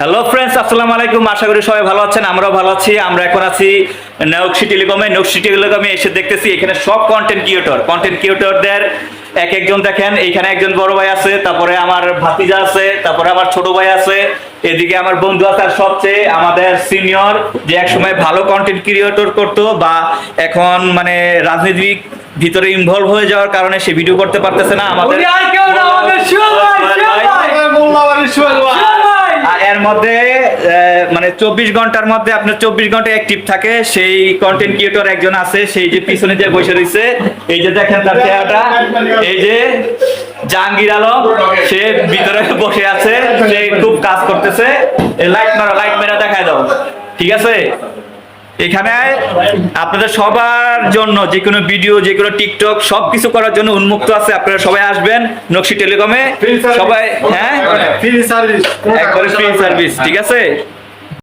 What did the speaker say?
Hello friends আসসালামু আলাইকুম। আশা করি সবাই ভালো আছেন আমরাও ভালো আছি। আমরা এখন আছি নকশি টেলিকমে। নকশি টেলিকমে এসে দেখতেছি এখানে সব কন্টেন্ট ক্রিয়েটর কন্টেন্ট ক্রিয়েটরদের এক একজন দেখেন এইখানে একজন বড় ভাই আছে তারপরে আমার ভাতিজা আছে তারপরে আমার ছোট ভাই আছে এদিকে আমার বন্ধু আছে আর সবচেয়ে আমাদের সিনিয়র যে একসময় ভালো কন্টেন্ট ক্রিয়েটর করতো বা এখন মানে রাজনীতিক ভিতরে ইনভলভ হয়ে যাওয়ার কারণে সে ভিডিও করতে পারতেছে না। আমাদের এর মধ্যে মানে চব্বিশ ঘণ্টার মধ্যে আপনার চব্বিশ ঘণ্টা অ্যাক্টিভ থাকে। সেই কন্টেন্ট ক্রিয়েটর একজন আছে, সেই যে পিছনে যে বসে রয়েছে, এই যে দেখেন তার চেহারাটা, এই যে জাহাঙ্গীর আলম, সে ভিতরে বসে আছে, সে খুব কাজ করতেছে। লাইট মারা লাইট মেরা দেখায় দাও। ঠিক আছে? এখানে আপনাদের সবার জন্য যে কোনো ভিডিও যে কোনো টিকটক সব কিছু করার জন্য উন্মুক্ত আছে। আপনারা সবাই আসবেন নকশি টেলিকমে। সবাই হ্যাঁ? ফ্রি সার্ভিস ঠিক আছে?